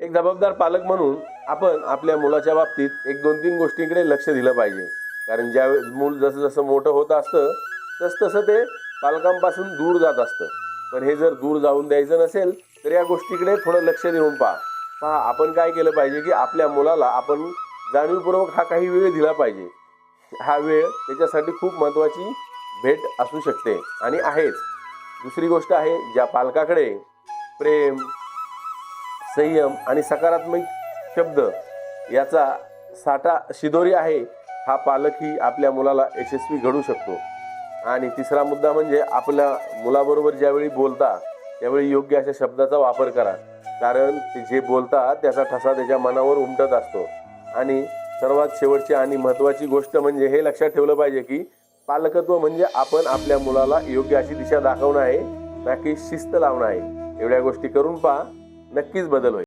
एक जबाबदार पालक म्हणून आपण आपल्या मुलाच्या बाबतीत एक दोन तीन गोष्टींकडे लक्ष दिलं पाहिजे. कारण ज्या मूल जसं जसं मोठं होत असतं तस तसं ते पालकांपासून दूर जात असतं. पण हे जर दूर जाऊन द्यायचं नसेल तर या गोष्टीकडे थोडं लक्ष देऊन पहा. पहा आपण काय केलं पाहिजे की आपल्या मुलाला आपण जाणीवपूर्वक हा काही वेळ दिला पाहिजे. हा वेळ त्याच्यासाठी खूप महत्त्वाची भेट असू शकते आणि आहेच. दुसरी गोष्ट आहे ज्या पालकाकडे प्रेम संयम आणि सकारात्मक शब्द याचा साठा शिदोरी आहे हा पालकही आपल्या मुलाला यशस्वी घडू शकतो. आणि तिसरा मुद्दा म्हणजे आपल्या मुलाबरोबर ज्यावेळी बोलता त्यावेळी योग्य अशा शब्दाचा वापर करा. कारण ते जे बोलतात त्याचा ठसा त्याच्या मनावर उमटत असतो. आणि सर्वात शेवटची आणि महत्त्वाची गोष्ट म्हणजे हे लक्षात ठेवलं पाहिजे की पालकत्व म्हणजे आपण आपल्या मुलाला योग्य अशी दिशा दाखवणं आहे ना की शिस्त लावणं आहे. एवढ्या गोष्टी करून पहा. नक्कीच बदल होईल.